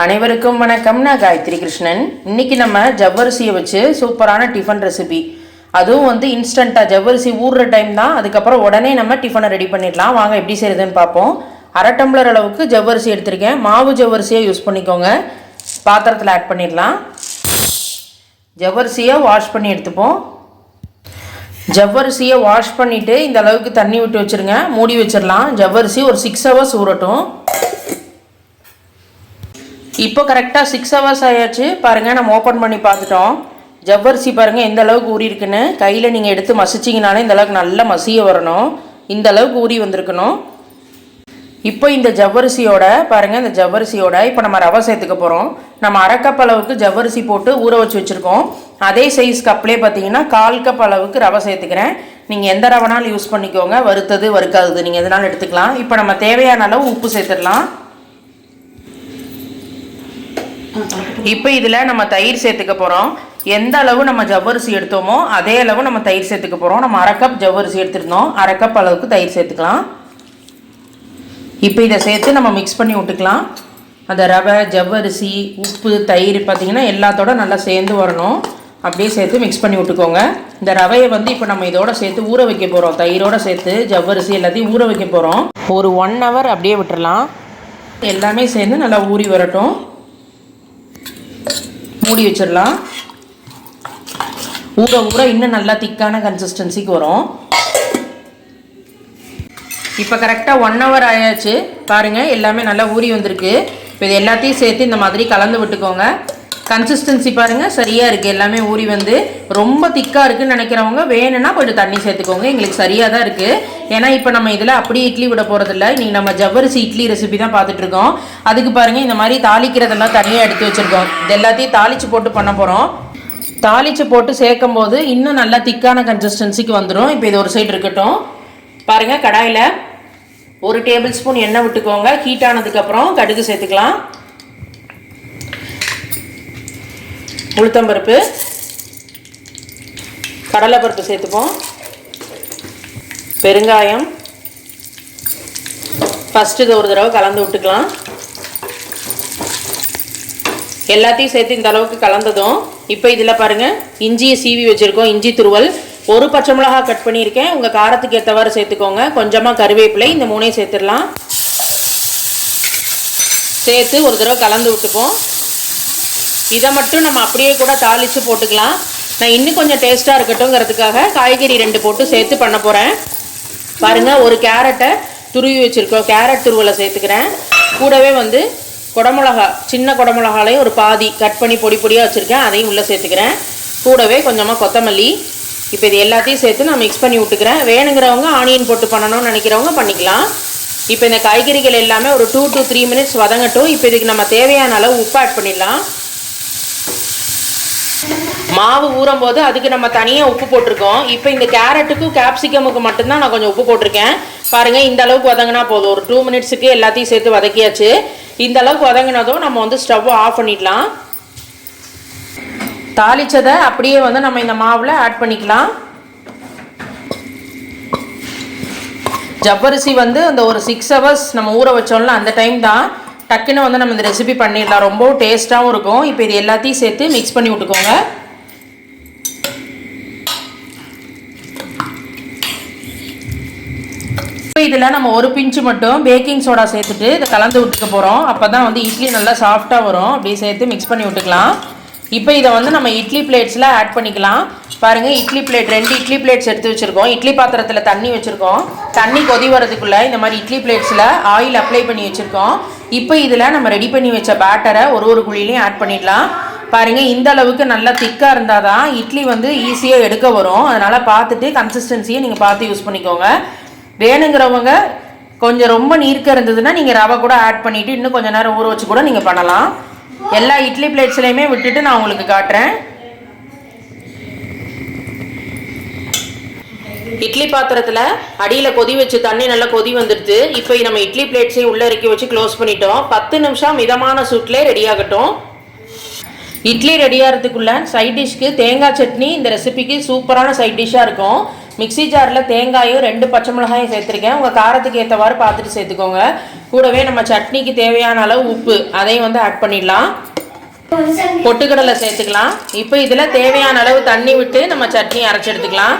அனைவருக்கும் வணக்கம். நான் காயத்ரி கிருஷ்ணன். இன்னைக்கு நம்ம ஜவ்வரிசியை வச்சு சூப்பரான டிஃபன் ரெசிபி. அதுவும் வந்து இன்ஸ்டண்ட்டாக ஜவ்வரிசி ஊறுற டைம் தான். அதுக்கப்புறம் உடனே நம்ம டிஃபனை ரெடி பண்ணிடலாம். வாங்க எப்படி செய்யுதுன்னு பார்ப்போம். அரை டம்ளர் அளவுக்கு ஜவ்வரிசி எடுத்திருக்கேன். மாவு ஜவ்வரிசியை யூஸ் பண்ணிக்கோங்க. பாத்திரத்தில் ஆட் பண்ணிடலாம். ஜவ்வரிசியை வாஷ் பண்ணி எடுத்துப்போம். ஜவ்வரிசியை வாஷ் பண்ணிவிட்டு இந்த அளவுக்கு தண்ணி விட்டு வச்சுருங்க. மூடி வச்சிடலாம். ஜவ்வரிசி ஒரு சிக்ஸ் ஹவர்ஸ் ஊறட்டும். இப்போ கரெக்டாக சிக்ஸ் ஹவர்ஸ் ஆயாச்சு. பாருங்கள் நம்ம ஓப்பன் பண்ணி பார்த்துட்டோம். ஜவ்வரிசி பாருங்கள் எந்த அளவுக்கு ஊறி இருக்குன்னு. கையில் நீங்கள் எடுத்து மசிச்சிங்கனாலே இந்த அளவுக்கு நல்லா மசிய வரணும். இந்த அளவுக்கு ஊறி வந்திருக்கணும். இப்போ இந்த ஜவ்வரிசியோட பாருங்கள் இந்த ஜவ்வரிசியோட இப்போ நம்ம ரவை சேர்த்துக்க போகிறோம் நம்ம அரைக்கப் அளவுக்கு ஜவ்வரிசி போட்டு ஊற வச்சு வச்சுருக்கோம். அதே சைஸ் கப்லேயே பார்த்தீங்கன்னா கால் கப் அளவுக்கு ரவை சேர்த்துக்கிறேன். நீங்கள் எந்த ரவைனாலும் யூஸ் பண்ணிக்கோங்க. வறுத்தது வறுக்காதது நீங்கள் எதனாலும் எடுத்துக்கலாம். இப்போ நம்ம தேவையான அளவு உப்பு சேர்த்துடலாம். இப்போ இதில் நம்ம தயிர் சேர்த்துக்க போகிறோம் எந்த அளவு நம்ம ஜவ்வரிசி எடுத்தோமோ அதே அளவு நம்ம தயிர் சேர்த்துக்க போகிறோம் நம்ம அரை கப் ஜவ்வரிசி எடுத்துருந்தோம். அரை கப் அளவுக்கு தயிர் சேர்த்துக்கலாம். இப்போ இதை சேர்த்து நம்ம மிக்ஸ் பண்ணி விட்டுக்கலாம். அந்த ரவை ஜவ்வரிசி உப்பு தயிர் பார்த்திங்கன்னா எல்லாத்தோட நல்லா சேர்ந்து வரணும். அப்படியே சேர்த்து மிக்ஸ் பண்ணி விட்டுக்கோங்க. இந்த ரவையை வந்து இப்போ நம்ம இதோட சேர்த்து ஊற வைக்க போகிறோம் தயிரோட சேர்த்து ஜவ்வரிசி எல்லாத்தையும் ஊற வைக்க போகிறோம் ஒரு ஒன் ஹவர் அப்படியே விட்டுறலாம். எல்லாமே சேர்ந்து நல்லா ஊறி வரட்டும். மூடி வச்சிடலாம். ஊற ஊற இன்னும் நல்லா திக்கான கன்சிஸ்டன்சிக்கு வரும். இப்போ கரெக்டாக ஒன் ஹவர் ஆயாச்சு. பாருங்கள் எல்லாமே நல்லா ஊறி வந்திருக்கு. இப்போ இது எல்லாத்தையும் சேர்த்து இந்த மாதிரி கலந்து விட்டுக்கோங்க. கன்சிஸ்டன்சி பாருங்கள் சரியாக இருக்குது எல்லாமே ஊறி வந்து ரொம்ப திக்காக இருக்குன்னு நினைக்கிறவங்க வேணும்னா கொஞ்சம் தண்ணி சேர்த்துக்கோங்க. எங்களுக்கு சரியாக தான் இருக்குது ஏன்னா இப்போ நம்ம இதில் அப்படியே இட்லி விட போகிறதில்ல இன்றைக்கி நம்ம ஜவ்வரிசி இட்லி ரெசிபி தான் பார்த்துட்ருக்கோம் அதுக்கு பாருங்கள் இந்த மாதிரி தாளிக்கிறதெல்லாம் தனியாக எடுத்து வச்சுருக்கோம். இது எல்லாத்தையும் தாளித்து போட்டு பண்ண போகிறோம் தாளித்து போட்டு சேர்க்கும் போது இன்னும் நல்லா திக்கான கன்சிஸ்டன்சிக்கு வந்துடும் இப்போ இது ஒரு சைடு இருக்கட்டும். பாருங்கள் கடாயில் ஒரு டேபிள் ஸ்பூன் எண்ணெய் விட்டுக்கோங்க. ஹீட் ஆனதுக்கப்புறம் கடுகு சேர்த்துக்கலாம். உளுத்தம்பருப்பு கடலைப்பருப்பு சேர்த்துப்போம். பெருங்காயம். ஃபஸ்ட்டு இதை ஒரு தடவை கலந்து விட்டுக்கலாம். எல்லாத்தையும் சேர்த்து இந்த அளவுக்கு கலந்ததும் இப்போ இதில் பாருங்கள் இஞ்சியை சீவி வச்சுருக்கோம் இஞ்சி துருவல். ஒரு பச்சை மிளகா கட் பண்ணியிருக்கேன். உங்கள் காரத்துக்கு ஏற்றவாறு சேர்த்துக்கோங்க. கொஞ்சமாக கருவேப்பிலை இந்த மூணையும் சேர்த்துடலாம். சேர்த்து ஒரு தடவை கலந்து விட்டுப்போம். இதை மட்டும் நம்ம அப்படியே கூட தாளித்து போட்டுக்கலாம். நான் இன்னும் கொஞ்சம் டேஸ்ட்டாக இருக்கட்டும்ங்கிறதுக்காக காய்கறி ரெண்டு போட்டு சேர்த்து பண்ண போகிறேன் பாருங்கள் ஒரு கேரட்டை துருவி வச்சுருக்கோம். கேரட் துருவலை சேர்த்துக்கிறேன். கூடவே வந்து குடமிளகா சின்ன குடமிளகாலையும் ஒரு பாதி கட் பண்ணி பொடி பொடியாக வச்சுருக்கேன். அதையும் உள்ளே சேர்த்துக்கிறேன். கூடவே கொஞ்சமாக கொத்தமல்லி. இப்போ இது எல்லாத்தையும் சேர்த்து நான் மிக்ஸ் பண்ணி விட்டுக்கிறேன். வேணுங்கிறவங்க ஆனியன் போட்டு பண்ணணும்னு நினைக்கிறவங்க பண்ணிக்கலாம். இப்போ இந்த காய்கறிகள் எல்லாமே ஒரு டூ டு த்ரீ மினிட்ஸ் வதங்கட்டும். இப்போ இதுக்கு நம்ம தேவையான அளவு உப்பு ஆட் பண்ணிடலாம். மாவு ஊறும் போது அதுக்கு நம்ம தனியாக உப்பு போட்டிருக்கோம். இப்போ இந்த கேரட்டுக்கும் கேப்சிகமுக்கு மட்டும்தான் நான் கொஞ்சம் உப்பு போட்டிருக்கேன். பாருங்கள் இந்த அளவுக்கு வதங்கினா போதும். ஒரு டூ மினிட்ஸுக்கு எல்லாத்தையும் சேர்த்து வதக்கியாச்சு. இந்த அளவுக்கு வதங்கினதும் நம்ம வந்து ஸ்டவ்வை ஆஃப் பண்ணிடலாம் தாளிச்சதை அப்படியே வந்து நம்ம இந்த மாவில் ஆட் பண்ணிக்கலாம். ஜவ்வரிசி வந்து அந்த ஒரு சிக்ஸ் ஹவர்ஸ் நம்ம ஊற வச்சோம்ல அந்த டைம் தான். டக்குன்னு வந்து நம்ம இந்த ரெசிபி பண்ணிடலாம். ரொம்ப டேஸ்ட்டாகவும் இருக்கும். இப்போ இது எல்லாத்தையும் சேர்த்து மிக்ஸ் பண்ணி விட்டுக்கோங்க. இப்போ இதில் நம்ம ஒரு பிஞ்சு மட்டும் பேக்கிங் சோடா சேர்த்துட்டு இதை கலந்து விட்டுக்க போகிறோம் அப்போ தான் வந்து இட்லி நல்லா சாஃப்டாக வரும். அப்படியே சேர்த்து மிக்ஸ் பண்ணி விட்டுக்கலாம். இப்போ இதை வந்து நம்ம இட்லி பிளேட்ஸில் ஆட் பண்ணிக்கலாம். பாருங்கள் இட்லி பிளேட் ரெண்டு இட்லி பிளேட்ஸ் எடுத்து வச்சுருக்கோம். இட்லி பாத்திரத்தில் தண்ணி வச்சுருக்கோம். தண்ணி கொதி வரதுக்குள்ளே இந்த மாதிரி இட்லி பிளேட்ஸில் ஆயில் அப்ளை பண்ணி வச்சுருக்கோம். இப்போ இதில் நம்ம ரெடி பண்ணி வச்ச பேட்டரை ஒரு ஒரு குழிலையும் ஆட் பண்ணிடலாம். பாருங்கள் இந்த அளவுக்கு நல்லா திக்காக இருந்தால் தான் இட்லி வந்து ஈஸியாக எடுக்க வரும். அதனால் பார்த்துட்டு கன்சிஸ்டன்சியை நீங்கள் பார்த்து யூஸ் பண்ணிக்கோங்க. வேணுங்கிறவங்க கொஞ்சம் ரொம்ப நீர்க்க இருந்ததுன்னா நீங்கள் ரவை கூட ஆட் பண்ணிவிட்டு இன்னும் கொஞ்சம் நேரம் ஊற வச்சு கூட நீங்கள் பண்ணலாம். எல்லா இட்லி பிளேட்ஸ்லையுமே விட்டுட்டு நான் உங்களுக்கு காட்டுறேன். இட்லி பாத்திரத்தில் அடியில் கொதி வச்சு தண்ணி நல்லா கொதி வந்துடுது. இப்போ நம்ம இட்லி பிளேட்ஸையும் உள்ளே இறக்கி வச்சு க்ளோஸ் பண்ணிட்டோம். பத்து நிமிஷம் மிதமான சூட்லேயே ரெடி ஆகட்டும். இட்லி ரெடி ஆகிறதுக்குள்ள சைட் டிஷ்க்கு தேங்காய் சட்னி இந்த ரெசிபிக்கு சூப்பரான சைட் டிஷ்ஷாக இருக்கும். மிக்ஸி ஜாரில் தேங்காயும் ரெண்டு பச்சை மிளகாயும் சேர்த்துருக்கேன். உங்கள் காரத்துக்கு ஏற்றவாறு பார்த்துட்டு சேர்த்துக்கோங்க. கூடவே நம்ம சட்னிக்கு தேவையான அளவு உப்பு அதையும் வந்து ஆட் பண்ணிடலாம். பொட்டுக்கடலை சேர்த்துக்கலாம். இப்போ இதில் தேவையான அளவு தண்ணி விட்டு நம்ம சட்னி அரைச்சி எடுத்துக்கலாம்.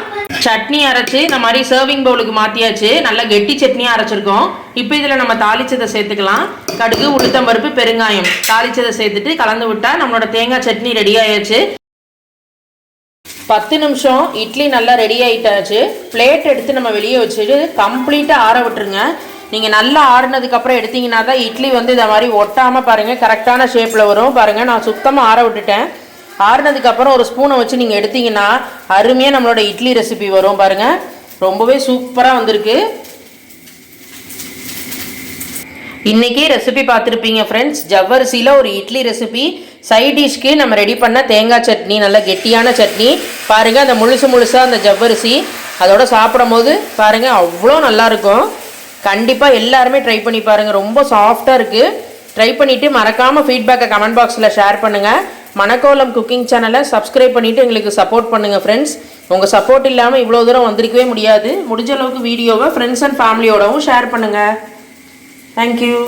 சட்னி அரைச்சி இந்த மாதிரி சர்விங் பவுலுக்கு மாற்றியாச்சு நல்லா கெட்டி சட்னியாக அரைச்சிருக்கோம். இப்போ இதில் நம்ம தாளிச்சதை சேர்த்துக்கலாம். கடுகு உளுத்தம்பருப்பு பெருங்காயம். தாளிச்சதை சேர்த்துட்டு கலந்து விட்டால் நம்மளோட தேங்காய் சட்னி ரெடி ஆயாச்சு. பத்து நிமிஷம் இட்லி நல்லா ரெடி ஆகிட்டாச்சு பிளேட் எடுத்து நம்ம வெளியே வச்சுட்டு கம்ப்ளீட்டாக ஆற விட்டுருங்க. நீங்கள் நல்லா ஆறுனதுக்கப்புறம் எடுத்தீங்கன்னா தான் இட்லி வந்து இதை மாதிரி ஒட்டாமல் பாருங்கள் கரெக்டான ஷேப்பில் வரும். பாருங்கள் நான் சுத்தமாக ஆற விட்டுட்டேன். ஆறுனதுக்கப்புறம் ஒரு ஸ்பூனை வச்சு நீங்கள் எடுத்தீங்கன்னா அருமையாக நம்மளோட இட்லி ரெசிபி வரும் பாருங்கள் ரொம்பவே சூப்பராக வந்திருக்கு. இன்றைக்கி ரெசிபி பார்த்துருப்பீங்க ஃப்ரெண்ட்ஸ் ஜவ்வரிசியில் ஒரு இட்லி ரெசிபி சைட் டிஷ்க்கு நம்ம ரெடி பண்ண தேங்காய் சட்னி நல்ல கெட்டியான சட்னி. பாருங்கள் அந்த முழுசு முழுசாக அந்த ஜவ்வரிசி. அதோட சாப்பிடும் போது பாருங்கள் அவ்வளோ நல்லாயிருக்கும் கண்டிப்பாக எல்லாருமே ட்ரை பண்ணி பாருங்கள் ரொம்ப சாஃப்டாக இருக்குது ட்ரை பண்ணிவிட்டு மறக்காமல் ஃபீட்பேக்கை கமெண்ட் பாக்ஸில் ஷேர் பண்ணுங்கள் மணக்கோலம் குக்கிங் சேனலை சப்ஸ்கிரைப் பண்ணிவிட்டு எங்களுக்கு சப்போர்ட் பண்ணுங்கள் ஃப்ரெண்ட்ஸ் உங்கள் சப்போர்ட் இல்லாமல் இவ்வளோ தூரம் வந்திருக்கவே முடியாது. முடிஞ்ச அளவுக்கு வீடியோவை ஃப்ரெண்ட்ஸ் அண்ட் ஃபேமிலியோடவும் ஷேர் பண்ணுங்கள் தேங்க்யூ.